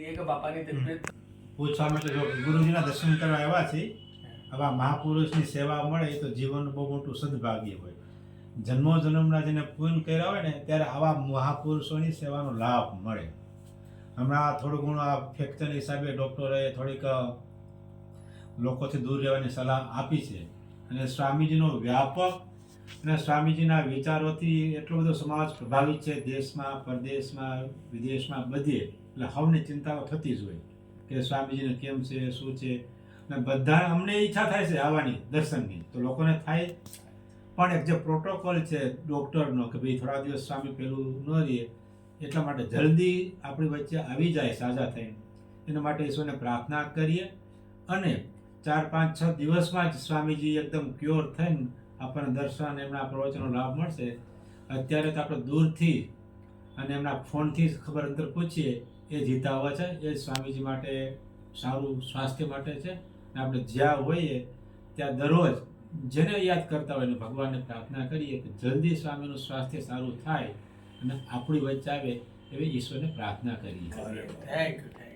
એ બાપાની તબિયત પૂછવા માટે જો ગુરુજીના દર્શન કરવા આવ્યા છે આવા મહાપુરુષની સેવા મળે તો જીવન બહુ મોટું સદભાગ્ય હોય. જન્મો જન્મના જેને પૂર્ણ કર્યા હોય ને ત્યારે આવા મહાપુરુષોની સેવાનો લાભ મળે. હમણાં થોડું ઘણું આ ફ્રેક્ચર હિસાબે ડૉક્ટરે થોડીક લોકોથી દૂર રહેવાની સલાહ આપી છે. અને સ્વામીજીનો વ્યાપક અને સ્વામીજીના વિચારોથી એટલો બધો સમાજ પ્રભાવિત છે, દેશમાં, પરદેશમાં, વિદેશમાં બધે. એટલે હવની ચિંતાઓ થતી જ હોય કે સ્વામીજીને કેમ છે, શું છે? અને બધા અમને ઈચ્છા થાય છે આવવાની, દર્શનની. તો લોકોને થાય. પણ એક જે પ્રોટોકોલ છે ડૉક્ટરનો કે ભાઈ થોડા દિવસ સ્વામી પેલું ન રહીએ એટલા માટે જલ્દી આપણી વચ્ચે આવી જાય સાજા થઈને. એના માટે ઈશ્વરને પ્રાર્થના કરીએ. અને ચાર પાંચ છ દિવસમાં જ સ્વામીજી એકદમ ક્યોર થઈને આપણને દર્શન એમના પ્રવચનો લાભ મળશે. અત્યારે તો આપણે દૂરથી અને એમના ફોનથી જ ખબર અંતર પૂછીએ, એ જીતા હોવા છે, એ સ્વામીજી માટે સારું સ્વાસ્થ્ય માટે છે. અને આપણે જ્યાં હોઈએ, ત્યાં દરરોજ જેને યાદ કરતા હોય ને ભગવાનને પ્રાર્થના કરીએ કે જલ્દી સ્વામીનું સ્વાસ્થ્ય સારું થાય અને આપણી વચ્ચે આવે એવી ઈશ્વરને પ્રાર્થના કરીએ. Thank you